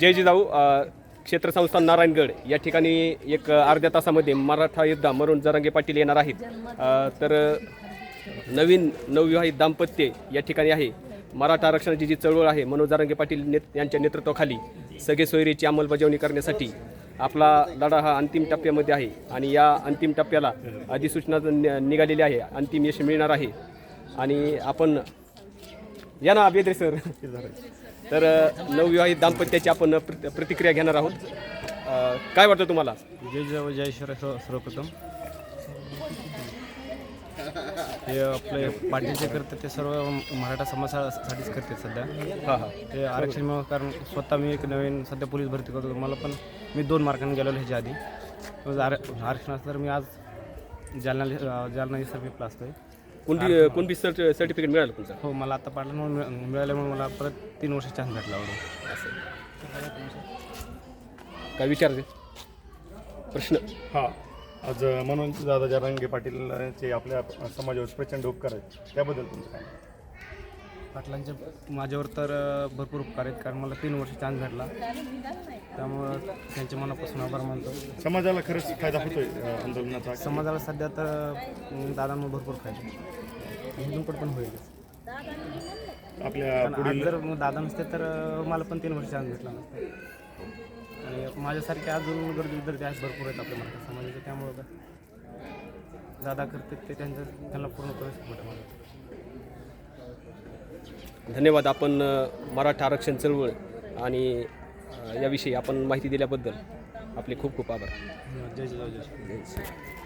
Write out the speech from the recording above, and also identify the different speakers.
Speaker 1: जय जिजाऊ क्षेत्र संस्थान नारायणगड या ठिकाणी एक अर्ध्या तासामध्ये मराठा योद्धा मरुण जरांगे पाटील येणार आहेत. तर नवीन नवविवाहित दाम्पत्य या ठिकाणी आहे. मराठा आरक्षणाची जी चळवळ आहे मनोज जरांगे पाटील नेत यांच्या नेतृत्वाखाली सगळे सोयरीची अंमलबजावणी करण्यासाठी आपला लढा हा अंतिम टप्प्यामध्ये आहे आणि या अंतिम टप्प्याला अधिसूचना निघालेली आहे. अंतिम यश मिळणार आहे. आणि आपण या ना बेद्रे सर. तर नवविवाहित दाम्पत्याची आपण प्र- प्रतिक्रिया घेणार आहोत. अ, काय वाटतं तुम्हाला?
Speaker 2: जय जय जय श्री सर्व सर्वप्रथम. हे आपले पाटीलचे करतात ते सर्व मराठा समाजासाठीच करतात सध्या.
Speaker 1: हां हां.
Speaker 2: ते आरक्षण मिळवं कारण स्वतः मी एक नवीन सध्या पोलीस भरती करतो. मला पण मी दोन मार्कांनी गेलेलो ह्याच्या आधी. आर आरक्षण असलं तर मी आज जालना जालना सर्विसला असतो
Speaker 1: कोणती कोणती सर्ट सर्टिफिकेट मिळालं तुमचं?
Speaker 2: हो मला आता मिळ मिळाल्यामुळे मला परत तीन वर्ष चान्स भेटला आवडून
Speaker 1: काय विचारते प्रश्न.
Speaker 3: हा. आज मनोज दादा जरांगे पाटीलचे आपल्या समाजावर प्रचंड उपकार आहेत. त्याबद्दल तुमचं काय?
Speaker 2: पाटलांचे माझ्यावर तर भरपूर उपकार आहेत कारण मला तीन वर्ष चान्स भेटला. त्यामुळं त्यांचे मनापासून आभार मानतो.
Speaker 3: समाजाला खरंच फायदा होतोय अ, आंदोलनाचा.
Speaker 2: समाजाला सध्या तर अ, दादांमुळे भरपूर फायदा पुढे पण होईल.
Speaker 3: आपल्या
Speaker 2: पण आज
Speaker 3: पुढील
Speaker 2: जर दादा नसते तर अ, मला पण तीन वर्ष चान्स भेटला नसता. आणि माझ्यासारखे अजून गरजू विद्यार्थी आहेत भरपूर आहेत आपल्या मराठा समाजाचे. त्यामुळं दादा करतात ते त्यांचं त्यांना पूर्ण करू शकतो. मला
Speaker 1: धन्यवाद आपण मराठा आरक्षण चळवळ आणि याविषयी आपण माहिती दिल्याबद्दल आपले खूप खूप आभार.
Speaker 2: जय जय